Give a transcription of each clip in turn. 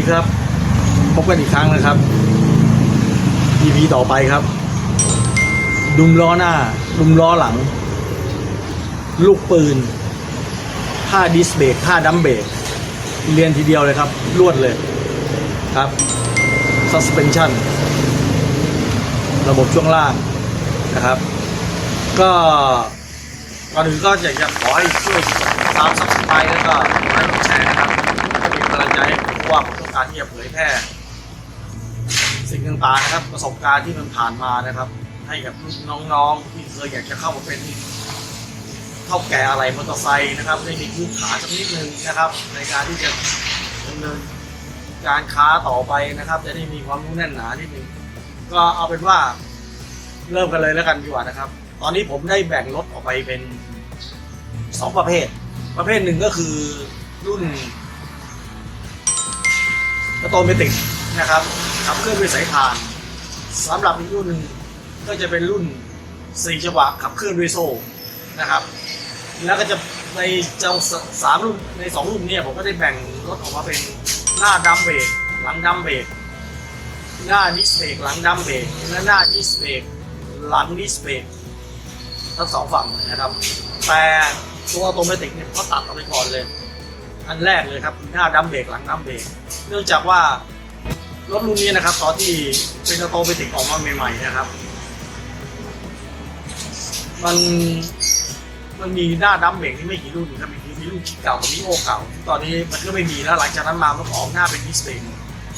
ดีครับ พบกันอีกครั้งนะครับ EP ต่อไปครับ ดุมล้อหน้า ดุมล้อหลัง ลูกปืนท่าดิสเบรกท่าดัมเบรกเรียนทีเดียวเลยครับ รวดเลยครับ suspension ระบบช่วงล่างนะครับ ก็ก่อนอื่นก็อยากจะขอให้ช่วยตาม subscribe แล้วก็ไลค์แชร์นะครับเป็นกำลังใจให้ผมว่าผม การที่จะเผยแพร่ สิ่งต่างๆนะครับ ประสบการณ์ที่มันผ่านมานะครับ ให้กับน้องๆที่เคยอยากจะเข้ามาเป็นเท่าแก่อะไรมอเตอร์ไซค์นะครับได้มีพื้นฐานสักนิดนึงนะครับ ในการที่จะดำเนินการค้าต่อไปนะครับ จะได้มีความรู้แน่นหนานิดนึงก็เอาเป็นว่าเริ่มกันเลยแล้วกันดีกว่านะครับ ตอนนี้ผมได้แบ่งรถออกไปเป็นสองประเภท ประเภทหนึ่งก็คือรุ่น ออโตเมติกนะครับขับเคลื่อนด้วยสายพานสำหรับอีกรุ่นหนึ่งก็จะเป็นรุ่น4จังหวะขับเคลื่อนด้วยโซ่นะครับ แล้วก็จะในเจ้าสสามรุ่นในสองรุ่นเนี่ยผมก็ได้แบ่งรถออกมาเป็นหน้าดัมเบรกหลังดัมเบรกหน้าดิสเบรกหลังดัมเบรกและหน้าดิสเบรกหลังดิสเบรกทั้งสองฝั่งนะครับ แต่ตัวออโตเมติกเนี่ยเขาตัดออกไปก่อนเลย อันแรกเลยครับหน้าดัมเบรกหลังดัมเบรกเนื่องจากว่ารถรุ่นนี้นะครับตอนที่เป็นออโตเมติกออกมาใหม่ๆนะครับ มันมันมีหน้าดัมเบรกที่ไม่กี่รุ่นครับมีมีรุ่นคิดเก่ากับมีโอเก่า ตอนนี้มันก็ไม่มีแล้วหลังจากนั้นมามันก็ออกหน้าเป็นดิสเบรก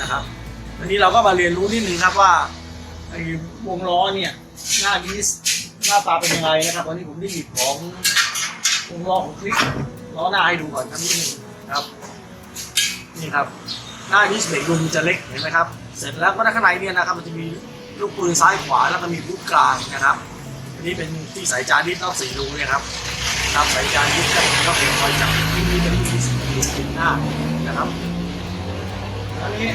นะครับอันนี้เราก็มาเรียนรู้นิดนึงครับว่าไอ้วงล้อเนี่ยหน้าดิสหน้าตาเป็นยังไงนะครับวันนี้ผมได้หยิบของวงล้อของคลิกล้อหน้าให้ดูก่อนครับนิดนึง ครับ นี่ครับหน้าดิสเบรกดูมันจะเล็กเห็นไหมครับ เสร็จแล้วก็ด้านข้างในเนี่ยนะครับ มันจะมีลูกปืนซ้ายขวาแล้วก็มีลูกกลางนะครับอันนี้เป็นที่สายจานดิสรอบสี่รูเนี่ยครับครับสายจานดิสก็เป็นคอยจับที่นี่เป็นที่สี่รูเป็นหน้านะครับอันนี้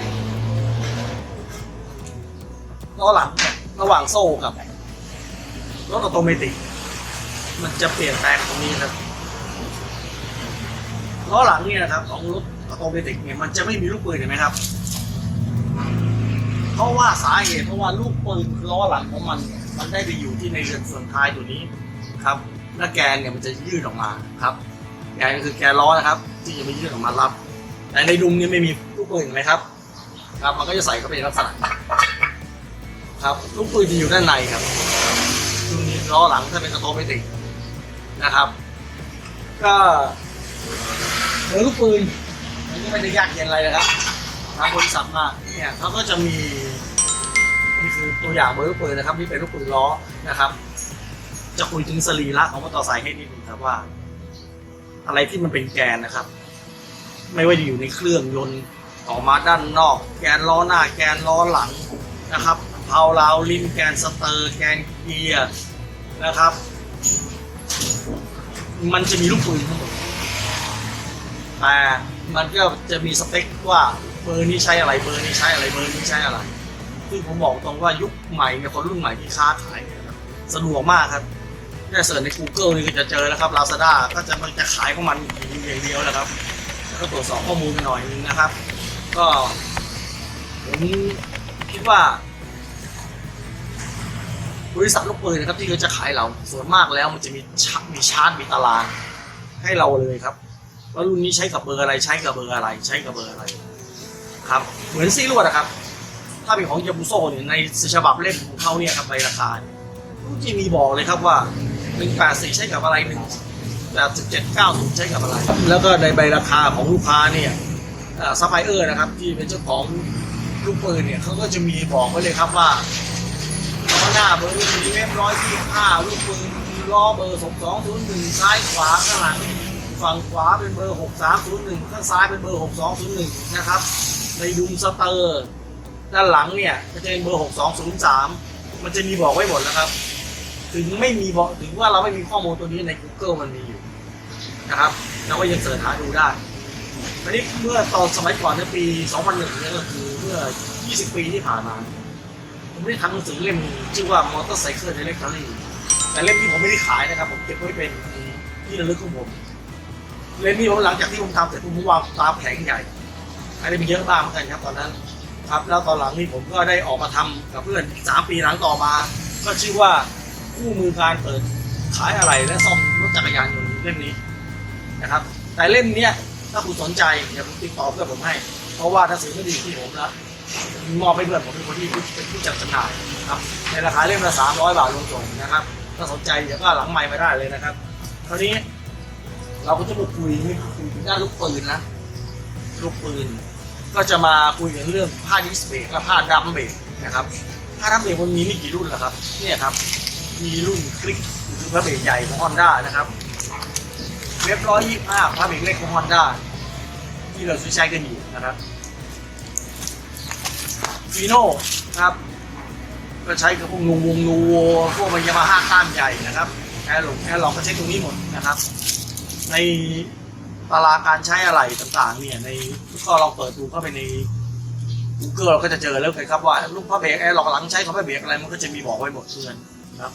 ล้อหลังระหว่างโซ่กับรถออโตเมติกมันจะเปลี่ยนแปลงตรงนี้ครับ ล้อหลังเนี่ยนะครับของรถออโตเมติกเนี่ยมันจะไม่มีลูกปืนเห็นไหมครับ เพราะว่าสาเหตุเพราะว่าลูกปืนล้อหลังของมัน มันได้ไปอยู่ที่ในเรือนส่วนท้ายตัวนี้ครับและแกนเนี่ยมันจะยื่นออกมาครับแกนก็คือแกนล้อนะครับ ที่จะไปยื่นออกมารับ แต่ในดุมนี่ไม่มีลูกปืนเห็นไหมครับ ครับ มันก็จะใส่เข้าไปในลักษณะครับลูกปืนจะอยู่ด้านในครับดุมนี้ล้อหลังถ้าเป็นออโตเมติกนะครับ ก็ เบอลูกปืนมันก็ไม่ได้ยากเย็นอะไรนะครับทางบริษัทมาเนี่ยเขาก็จะมีนี่คือตัวอย่างเบอลูกปืนนะครับนี่เป็นลูกปืนล้อนะครับ จะคุยถึงสรีระของมอเตอร์ไซค์ให้นิดนึงครับว่า อะไรที่มันเป็นแกนนะครับ ไม่ว่าจะอยู่ในเครื่องยนต์ออกมาด้านนอก แกนล้อหน้า แกนล้อหลังนะครับเพาลาวลิมแกนสเตอร์แกนเกียร์นะครับ มันจะมีลูกปืนทั้งหมด แต่มันก็จะมีสเปคว่าเบอร์นี้ใช้อะไรเบอร์นี้ใช้อะไรเบอร์นี้ใช้อะไร ซึ่งผมบอกตรงว่ายุคใหม่เนี่ยคนรุ่นใหม่ที่ค้าขายเนี่ยครับสะดวกมากครับแค่เสิร์ชใน Google นี่ก็จะเจอแล้วครับ Lazada ก็จะมันจะขายของมันอย่างเดียวแหละครับ แล้วก็ตรวจสอบข้อมูลกันหน่อยนึงนะครับ ก็ผมคิดว่า บริษัทลูกปืนนะครับที่เขาจะขายเราส่วนมากแล้วมันจะมีชามีชาร์ตมีตารางให้เราเลยครับ ว่ารุ่นนี้ใช้กับเบอร์อะไร ใช้กับเบอร์อะไร ใช้กับเบอร์อะไร ครับ เหมือนซีรวดนะครับ ถ้าเป็นของยาบุโซเนี่ยในฉบับเล่มของเขาเนี่ยครับใบราคารุ่นที่มีบอกเลยครับว่า184ใช้กับอะไร1 8 7 9 0ใช้กับอะไร แล้วก็ในใบราคาของลูกค้าเนี่ยซัพพลายเออร์นะครับที่เป็นเจ้าของลูกปืนเนี่ยเขาก็จะมีบอกไว้เลยครับว่าล้อหน้าเบอร์นี้เว็บร้อยที่ห้าลูกปืนล้อเบอร์สองสองศูนย์หนึ่งซ้ายขวาข้างหลัง ฝั่งขวาเป็นเบอร์ 6301 ข้างซ้ายเป็นเบอร์ 6201 นะครับ ในดุมสเตอร์ ด้านหลังเนี่ยก็จะเป็นเบอร์ 6203 มันจะมีบอกไว้หมดแล้วครับ ถึงไม่มีบอกถึงว่าเราไม่มีข้อมูลตัวนี้ใน Google มันมีอยู่นะครับเราก็ยังเสิร์ชหาดูได้อันนี้เมื่อตอนสมัยก่อนในปี 2001เนี่ยก็คือเมื่อ 20 ปีที่ผ่านมา ผมได้ทำหนังสือเล่มชื่อว่า Motorcycle Directory แต่เล่มที่ผมไม่ได้ขายนะครับ ผมเก็บไว้เป็นที่ระลึกของผม เล่มนี้หลังจากที่ผมทำเสร็จผมวางตามแผงใหญ่ อันนี้มันเยอะมากเหมือนกันครับตอนนั้น ครับ แล้วตอนหลังนี่ผมก็ได้ออกมาทำกับเพื่อนสามปีหลังต่อมา ก็ชื่อว่าคู่มือการเปิดขายอะไรและซ่อมรถจักรยานยนต์เล่มนี้นะครับ แต่เล่มเนี้ยถ้าคุณสนใจเดี๋ยวผมติดต่อเพื่อนผมให้ เพราะว่าถ้าซื้อไม่ดีที่ผมแล้วมอบให้เพื่อนผมเป็นคนที่เป็นผู้จัดจำหน่ายครับในราคาเล่มละสามร้อยบาทรวมส่งนะครับ ถ้าสนใจเดี๋ยวก็หลังไมค์มาได้เลยนะครับคราวนี้ เราก็จะมาคุยด้านลูกปืนนะลูกปืน ก็จะมาคุยกันเรื่องผ้าดิสเบรกและผ้าดัมเบรกนะครับผ้าดัมเบรกมันมีไม่กี่รุ่นแล้วครับเนี่ยครับ มีรุ่นคลิกคือผ้าเบรกใหญ่ของฮอนด้านะครับเว็บร้อยยี่ห้าผ้าเบรกเล็กของฮอนด้าที่เราใช้กันอยู่นะครับฟีโน่ครับก็ใช้กับพวกนูวงนูโวพวกมันยามาฮ่าข้ามใหญ่นะครับแอร์หลงแอร์หลองก็ใช้ตรงนี้หมดนะครับ ในตารางการใช้อะไรต่างๆ เนี่ย ในก็ลองเปิดดูเข้าไปใน Google เราก็จะเจอแล้วเลยครับว่าลูกพระเบรกแอร์หลอกหลังใช้ของพระเบรกอะไรมันก็จะมีบอกไว้หมดเพื่อนครับ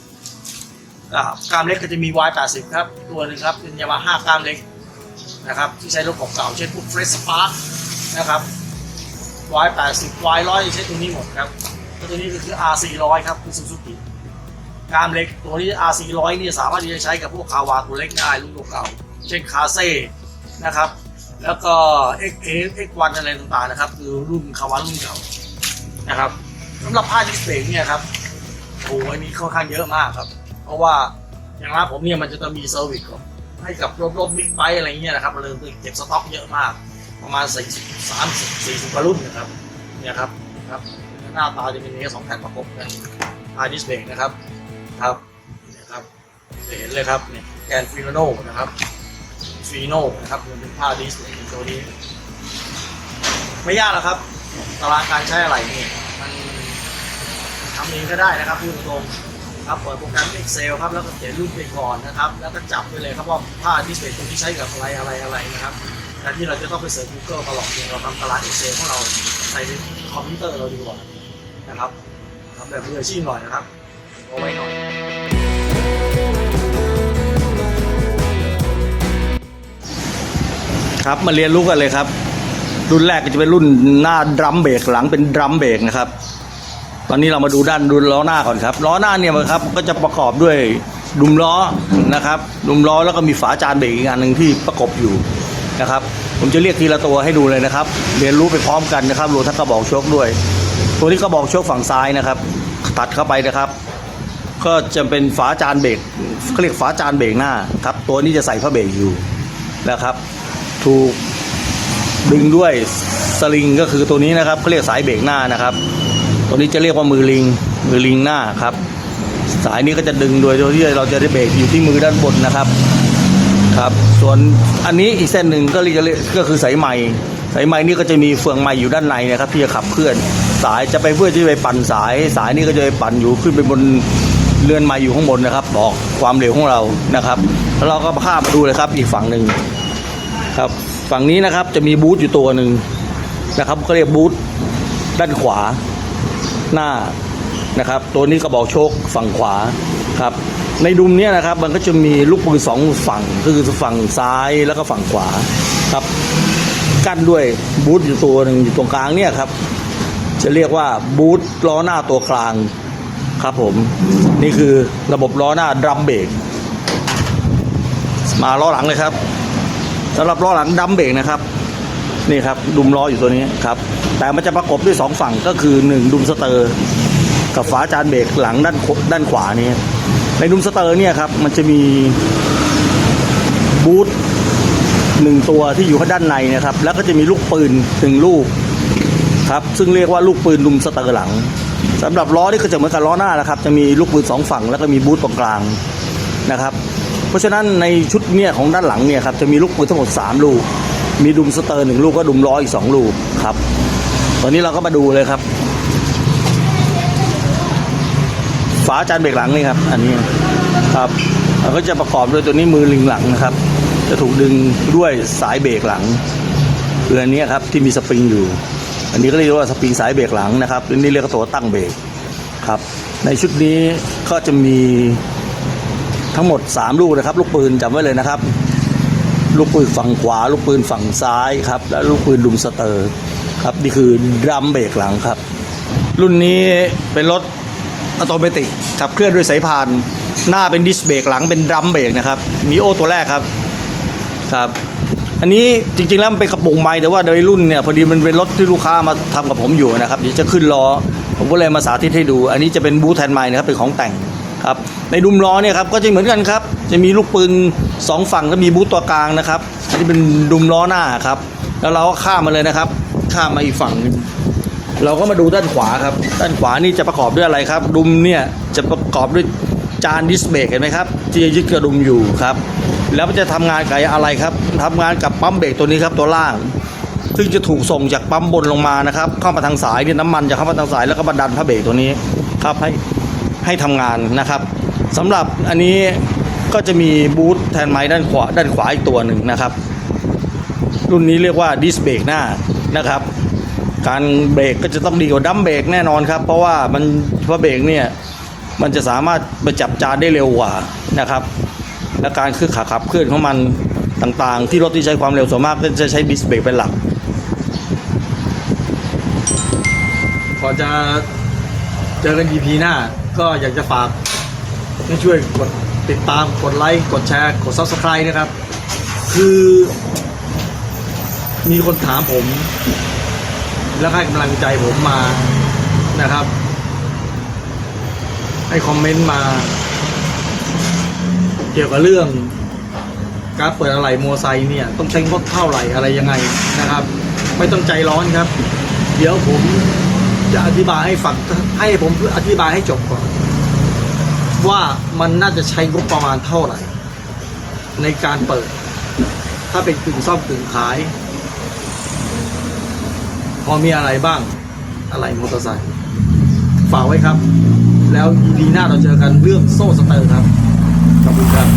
กามเล็กก็จะมี Y80 ครับ ตัวหนึ่งครับเป็นยามาฮ่ากามเล็กนะครับ ที่ใช้รถเก่าๆเช่นพวกเฟรชสปาร์นะครับ Y80 Y100 ใช้ตัวนี้หมดครับตัวนี้ก็คือ R400 ครับคือซูซูกิกามเล็กตัวนี้ R400 นี่สามารถที่จะใช้กับพวกคาวาตัวเล็กได้รุ่นเก่า เช่นคาเซ่นะครับ แล้วก็ XA X1 อะไรต่างๆนะครับ คือรุ่นคาวารุ่นเก่านะครับสำหรับผ้าดิสเบรกเนี่ยครับโอ้โหอันนี้ค่อนข้างเยอะมากครับ เพราะว่าอย่างร้านผมเนี่ยมันจะต้องมีเซอร์วิสของให้กับรถรถบิ๊กไบค์อะไรเงี้ยนะครับมันเลยเก็บสต็อกเยอะมาก ประมาณสี่สามสิบสี่สิบกว่ารุ่นนะครับเนี่ยครับครับหน้าตาจะเป็นอย่างนี้สองแผ่นประกบกันผ้าดิสเบกนะครับครับเนี่ยครับจะเห็นเลยครับเนี่ยแกนฟิโลโนนะครับ ฟีโน่นะครับมันเป็นผ้าดิสเลยตัวนี้ ไม่ยากหรอกครับตารางการใช้อะไรนี่มันทำเองก็ได้นะครับพูดตรงครับเปิดโปรแกรม Excel ครับแล้วก็เขียนรูปไปก่อนนะครับ แล้วก็จับไปเลยครับว่าผ้าดิสเพย์ตัวที่ใช้กับอะไรอะไรอะไรนะครับแทนที่เราจะต้องไปเสิร์ช Google ตลอดเนี่ยเราทำตาราง Excel ของเราใส่ในคอมพิวเตอร์เราดีกว่านะครับทำแบบมืออาชีพหน่อยนะครับเอาไว้หน่อย ครับ มาเรียนรู้กันเลยครับ รุ่นแรกก็จะเป็นรุ่นหน้าดรัมเบรกหลังเป็นดรัมเบรกนะครับ ตอนนี้เรามาดูด้านดูล้อหน้าก่อนครับล้อหน้าเนี่ยครับก็จะประกอบด้วยดุมล้อนะครับดุมล้อแล้วก็มีฝาจานเบรกอีกอันหนึ่งที่ประกบอยู่นะครับ ผมจะเรียกทีละตัวให้ดูเลยนะครับ เรียนรู้ไปพร้อมกันนะครับรวมทั้งกระบอกโชคด้วย ตัวนี้กระบอกโชคฝั่งซ้ายนะครับ ตัดเข้าไปนะครับ ก็จะเป็นฝาจานเบรกเขาเรียกฝาจานเบรกหน้าครับ ตัวนี้จะใส่ผ้าเบรกอยู่นะครับ ถูกดึงด้วยสลิงก็คือตัวนี้นะครับเขาเรียกสายเบรกหน้านะครับ ตัวนี้จะเรียกว่ามือลิง มือลิงหน้าครับ สายนี้ก็จะดึงโดยโดยที่เราจะได้เบรกอยู่ที่มือด้านบนนะครับครับ ส่วนอันนี้อีกเส้นหนึ่งก็เรียกก็คือสายไหมสายไหมนี่ก็จะมีเฟืองไหมอยู่ด้านในนะครับ ที่จะขับเคลื่อน สายจะไปเพื่อที่ไปปั่นสาย สายนี้ก็จะไปปั่นอยู่ขึ้นไปบนเรือนไหมอยู่ข้างบนนะครับ บอกความเร็วของเรานะครับ แล้วเราก็ข้ามมาดูเลยครับอีกฝั่งหนึ่ง ครับฝั่งนี้นะครับจะมีบูธอยู่ตัวหนึ่งนะครับก็เรียกบูธด้านขวาหน้านะครับ ตัวนี้กระบอกโชคฝั่งขวาครับ ในดุมเนี้ยนะครับ มันก็จะมีลูกปืนสองฝั่งก็คือฝั่งซ้ายแล้วก็ฝั่งขวาครับกั้นด้วยบูธอยู่ตัวหนึ่งอยู่ตรงกลางเนี่ยครับ จะเรียกว่าบูธล้อหน้าตัวกลางครับผมนี่คือระบบล้อหน้าดรัมเบรกมาล้อหลังเลยครับ สำหรับล้อหลังดัมเบรกนะครับ นี่ครับดุมล้ออยู่ตัวนี้ครับ แต่มันจะประกบด้วยสองฝั่งก็คือหนึ่งดุมสเตอร์ กับฝาจานเบรกหลังด้านด้านขวานี้ ในดุมสเตอร์เนี่ยครับมันจะมีบูทหนึ่งตัวที่อยู่ข้างด้านในนะครับ แล้วก็จะมีลูกปืนหนึ่งลูกครับ ซึ่งเรียกว่าลูกปืนดุมสเตอร์หลังสำหรับล้อนี่ก็จะเหมือนกับล้อหน้านะครับ จะมีลูกปืนสองฝั่งแล้วก็มีบูทตรงกลางนะครับ เพราะฉะนั้นในชุดเนี่ยของด้านหลังเนี่ยครับจะมีลูกปืนทั้งหมด 3 ลูก มีดุมสเตอร์หนึ่งลูกก็ดุมล้ออีก2ลูกครับ ตอนนี้เราก็มาดูเลยครับ ฝาจานเบรกหลังนี่ครับ อันนี้ครับเราก็จะประกอบด้วยตัวนี้มือลิงหลังนะครับ จะถูกดึงด้วยสายเบรกหลังคืออันนี้ครับที่มีสปริงอยู่ อันนี้ก็เรียกว่าสปริงสายเบรกหลังนะครับอันนี้เรียกว่าตัวตั้งเบรกครับ ในชุดนี้ก็จะมี ทั้งหมด 3 ลูกนะครับ ลูกปืนจำไว้เลยนะครับ ลูกปืนฝั่งขวา ลูกปืนฝั่งซ้ายครับ และลูกปืนดุมสเตอร์ครับนี่คือดรัมเบรกหลังครับ รุ่นนี้เป็นรถอัตโนมัติขับเคลื่อนด้วยสายพาน หน้าเป็นดิสเบรกหลังเป็นดรัมเบรกนะครับมีโอตัวแรกครับครับ อันนี้จริงๆแล้วมันเป็นกระปุกไม้แต่ว่าโดยรุ่นเนี่ยพอดีมันเป็นรถที่ลูกค้ามาทำกับผมอยู่นะครับเดี๋ยวจะขึ้นล้อผมก็เลยมาสาธิตให้ดู อันนี้จะเป็นบูทแทนไม้นะครับเป็นของแต่ง ครับในดุมล้อเนี่ยครับก็จะเหมือนกันครับ จะมีลูกปืนสองฝั่งแล้วมีบูทตัวกลางนะครับอันนี้เป็นดุมล้อหน้าครับ แล้วเราก็ข้ามมาเลยนะครับ ข้ามมาอีกฝั่ง เราก็มาดูด้านขวาครับ ด้านขวานี่จะประกอบด้วยอะไรครับ ดุมเนี่ยจะประกอบด้วยจานดิสเบรกเห็นไหมครับที่จะยึดกระดุมอยู่ครับ แล้วมันจะทำงานกับอะไรครับทำงานกับปั๊มเบรกตัวนี้ครับตัวล่าง ซึ่งจะถูกส่งจากปั๊มบนลงมานะครับ เข้ามาทางสายเนี่ยน้ำมันจะเข้ามาทางสายแล้วก็มาดันพระเบรกตัวนี้ครับให้ ให้ทำงานนะครับสำหรับอันนี้ก็จะมีบูทแทนไม้ด้านขวาด้านขวาอีกตัวหนึ่งนะครับ รุ่นนี้เรียกว่าดิสเบรกหน้านะครับ การเบรกก็จะต้องดีกว่าดัมเบรกแน่นอนครับ เพราะว่ามันเพราะเบรกเนี่ยมันจะสามารถไปจับจานได้เร็วกว่านะครับ และการคือขาขับเคลื่อนของมันต่างๆ ที่รถที่ใช้ความเร็วส่วนมากก็จะใช้ดิสเบรกเป็นหลักพอจะเจอกัน EP หน้า ก็อยากจะฝากให้ช่วยกดติดตามกดไลค์กดแชร์กด Subscribe นะครับ คือ มีคนถามผม แล้วให้กำลังใจผมมานะครับ ให้คอมเมนต์มา เกี่ยวกับเรื่องการเปิดอะไหล่มอไซค์เนี่ย ต้องใช้งบเท่าไหร่อะไรยังไงนะครับ ไม่ต้องใจร้อนครับ เดี๋ยวผม จะอธิบายให้ฟังให้ผมอธิบายให้จบก่อน ว่ามันน่าจะใช้งบประมาณเท่าไหร่ ในการเปิด ถ้าเป็นกึ่งซ่อมกึ่งขาย พอมีอะไรบ้างอะไรมอเตอร์ไซค์ฝากไว้ครับ แล้ว EP หน้าเราเจอกันเรื่องโซ่สเตอร์ครับขอบคุณครับ